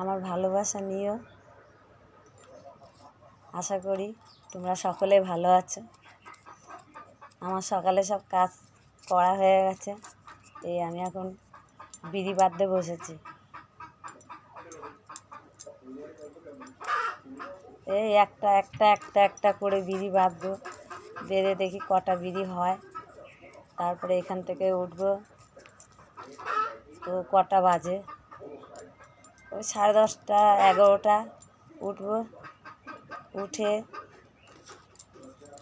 আমার ভালোবাসা নিও। আশা করি তোমরা সকলে ভালো আছো। আমার সকালে সব কাজ করা হয়ে গেছে, এই আমি এখন বিড়ি বাঁধতে বসেছি। এই একটা একটা একটা একটা করে বিড়ি বাঁধবো, বেঁধে দেখি কটা বিড়ি হয়। তারপরে এখান থেকে উঠবো। তো কটা বাজে? ওই সাড়ে দশটা, এগারোটা উঠবো। উঠে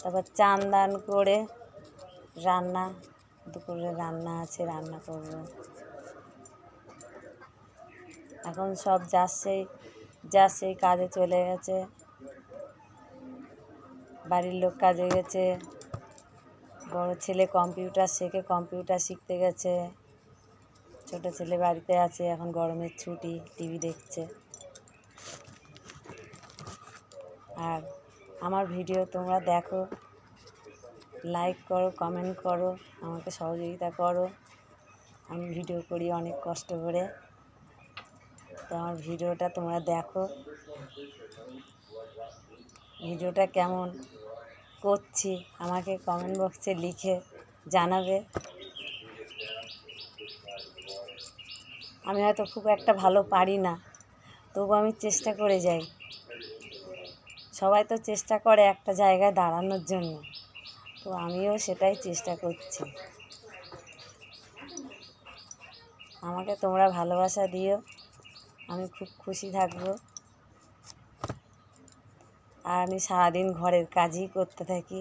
তারপর চান দান করে রান্না, দুপুরে রান্না আছে, রান্না করব। এখন সব যাচ্ছেই যাচ্ছেই কাজে চলে গেছে। বাড়ির লোক কাজে গেছে। বড় ছেলে কম্পিউটার শেখে, কম্পিউটার শিখতে গেছে। ছোটো ছেলে বাড়িতে আছে, এখন গরমের ছুটি, টিভি দেখছে। আর আমার ভিডিও তোমরা দেখো লাইক করো কমেন্ট করো, আমাকে সহযোগিতা করো। আমি ভিডিও করি অনেক কষ্ট করে। তো আমার ভিডিওটা তোমরা দেখো। ভিডিওটা কেমন করছি, আমাকে কমেন্ট বক্সে লিখে জানাবে। আমি হয়তো খুব একটা ভালো পারি না। তবু আমি চেষ্টা করে যাই। সবাই তো চেষ্টা করে একটা জায়গায় দাঁড়ানোর জন্য। তো আমিও সেটাই চেষ্টা করছি। আমাকে তোমরা ভালোবাসা দিও। আমি খুব খুশি থাকব। আর আমি সারাদিন ঘরের কাজই করতে থাকি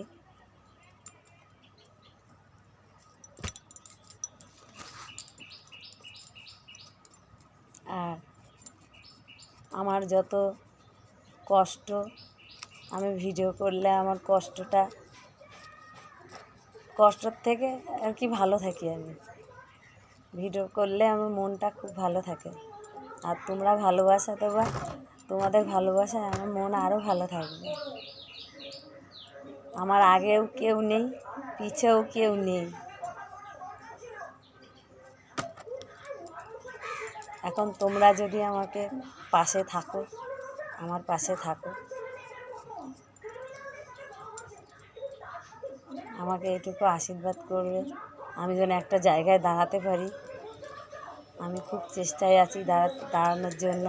আর আমার যত কষ্ট, আমি ভিডিও করলে আমার কষ্টটা, কষ্টর থেকে আর কি ভালো থাকি আমি। ভিডিও করলে আমার মনটা খুব ভালো থাকে। আর তোমরা ভালোবাসা দেবা তোমাদের ভালোবাসায় আমার মন আরও ভালো থাকবে। আমার আগেও কেউ নেই, পিছেও কেউ নেই। এখন তোমরা যদি আমাকে পাশে থাকো, আমার পাশে থাকো। আমাকে এটুকু আশীর্বাদ করবে। আমি যেন একটা জায়গায় দাঁড়াতে পারি। আমি খুব চেষ্টায় আছি দাঁড়া, দাঁড়ানোর জন্য।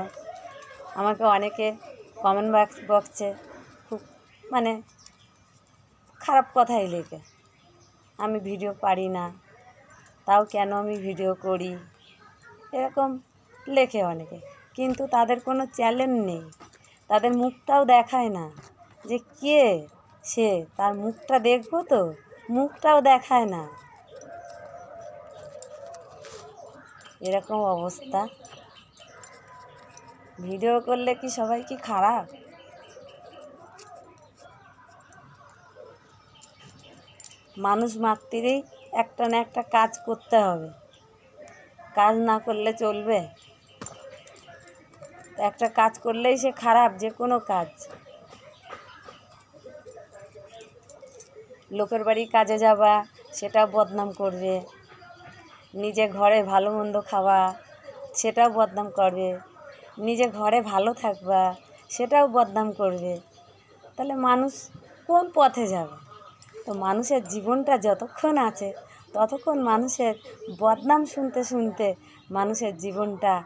আমাকে অনেকে কমেন্ট বক্স বক্সে খুব মানে খারাপ কথাই লেখে। আমি ভিডিও পারি না। তাও কেন আমি ভিডিও করি? এরকম লেখে অনেকে। কিন্তু তাদের কোনো চ্যালেঞ্জ নেই। তাদের মুখটাও দেখায় না যে কে সে, তার মুখটা দেখব তো? মুখটাও দেখায় না। এরকম অবস্থা। ভিডিও করলে কি সবাই কি খারাপ? মানুষ মাত্রেই একটা না একটা কাজ করতে হবে। কাজ না করলে চলবে? একটা কাজ করলেই সে খারাপ, যে কোনো কাজ। লোকের বাড়ি কাজে যাবা, সেটাও বদনাম করবে। নিজে ঘরে ভালো মন্দ খাওয়া, সেটাও বদনাম করবে। নিজে ঘরে ভালো থাকবা, সেটাও বদনাম করবে। তাহলে মানুষ কোন পথে যাবে? তো মানুষের জীবনটা যতক্ষণ আছে, ততক্ষণ মানুষের বদনাম শুনতে শুনতে মানুষের জীবনটা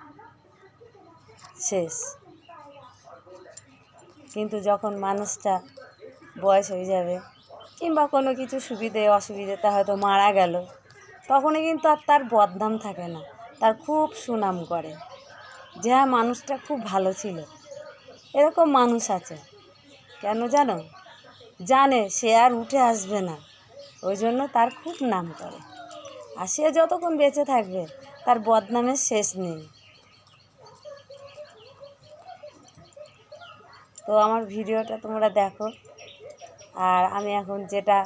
শেষ। কিন্তু যখন মানুষটা বয়স হয়ে যাবে কিংবা কোনো কিছু সুবিধে অসুবিধেতে হয়তো মারা গেল, তখনই কিন্তু আর তার বদনাম থাকে না। তার খুব সুনাম করে। যে হ্যাঁ মানুষটা খুব ভালো ছিল। এরকম মানুষ আছে। কেন জানো? জানে সে আর উঠে আসবে না। ওই জন্য তার খুব নাম করে। আর সে যতক্ষণ বেঁচে থাকবে, তার বদনামের শেষ নেই। তো আমার ভিডিওটা তোমরা দেখো। আর আমি এখন যেটা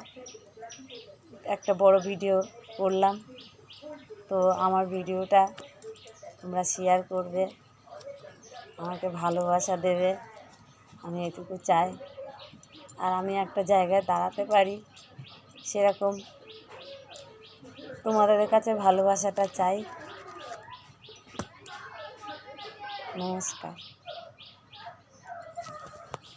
একটা বড় ভিডিও করলাম, তো আমার ভিডিওটা তোমরা শেয়ার করবে। আমাকে ভালোবাসা দেবে, আমি এটুকু চাই। আর আমি একটা জায়গায় দাঁড়াতে পারি সেরকম। তোমাদের কাছে ভালোবাসাটা চাই। নমস্কার।